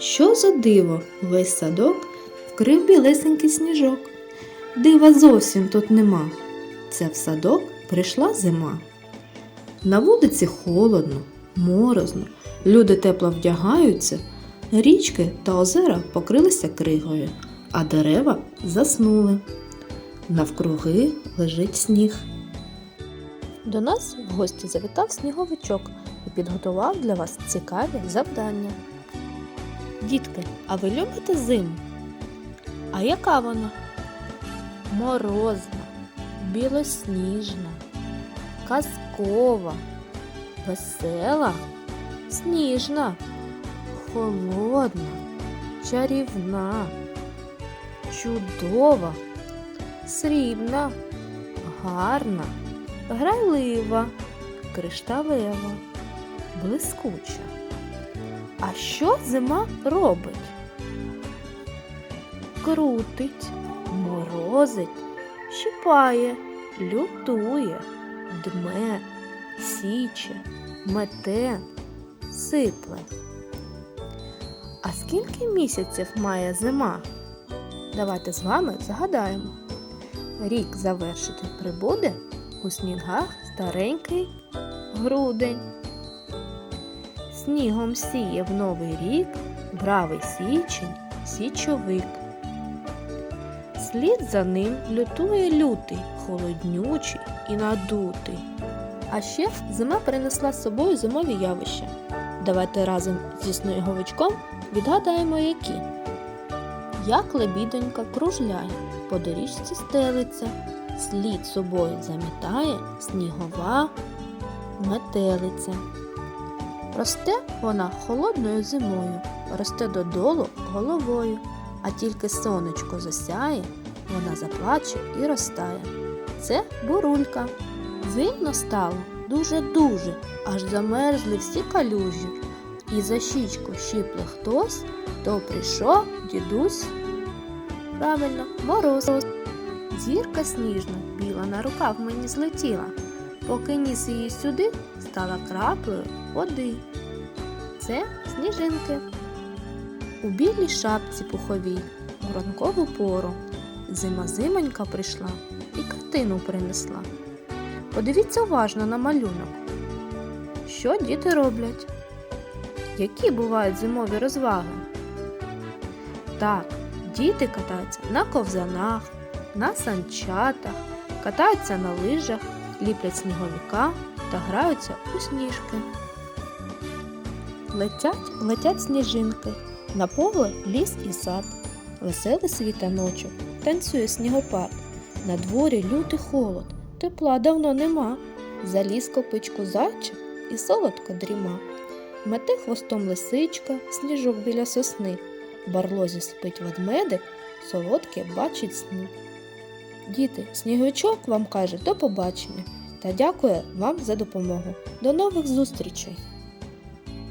Що за диво? Весь садок вкрив білесенький сніжок. Дива зовсім тут нема. Це в садок прийшла зима. На вулиці холодно, морозно, люди тепло вдягаються, річки та озера покрилися кригою, а дерева заснули. Навкруги лежить сніг. До нас в гості завітав сніговичок і підготував для вас цікаві завдання. Дітки, а ви любите зиму? А яка вона? Морозна, білосніжна, казкова, весела, сніжна, холодна, чарівна, чудова, срібна, гарна, грайлива, кришталева, блискуча. А що зима робить? Крутить, морозить, щипає, лютує, дме, січе, мете, сипле. А скільки місяців має зима? Давайте з вами згадаємо. Рік завершити прибуде у снігах старенький грудень. Снігом сіє в новий рік бравий січень, січовик. Слід за ним лютує лютий, холоднючий і надутий. А ще зима принесла з собою зимові явища. Давайте разом зі сніговичком відгадаємо які. Як лебідонька кружляє, по доріжці стелиться, слід собою замітає снігова метелиця. Росте вона холодною зимою, росте додолу головою, а тільки сонечко засяє, вона заплаче і розтає. Це бурулька. Зимно стало дуже-дуже, аж замерзли всі калюжі. І за щічку щипле хтось, то прийшов дідусь. Правильно, мороз. Зірка сніжна, біла на рукав мені злетіла. Поки ніс її сюди, стала краплею води. Це сніжинки. У білій шапці пуховій в ранкову пору зима зимонька прийшла і картину принесла. Подивіться уважно на малюнок. Що діти роблять? Які бувають зимові розваги? Так, діти катаються на ковзанах, на санчатах, катаються на лижах, ліплять сніговика та граються у сніжки. Летять, летять сніжинки, на поле ліс і сад, веселий світаночок, танцює снігопад. На дворі лютий холод, тепла давно нема. Заліз копичку зайчик і солодко дріма. Мете хвостом лисичка, сніжок біля сосни. Барлозі спить ведмедик, солодке бачить сни. Діти, сніговичок вам каже до побачення та дякує вам за допомогу. До нових зустрічей!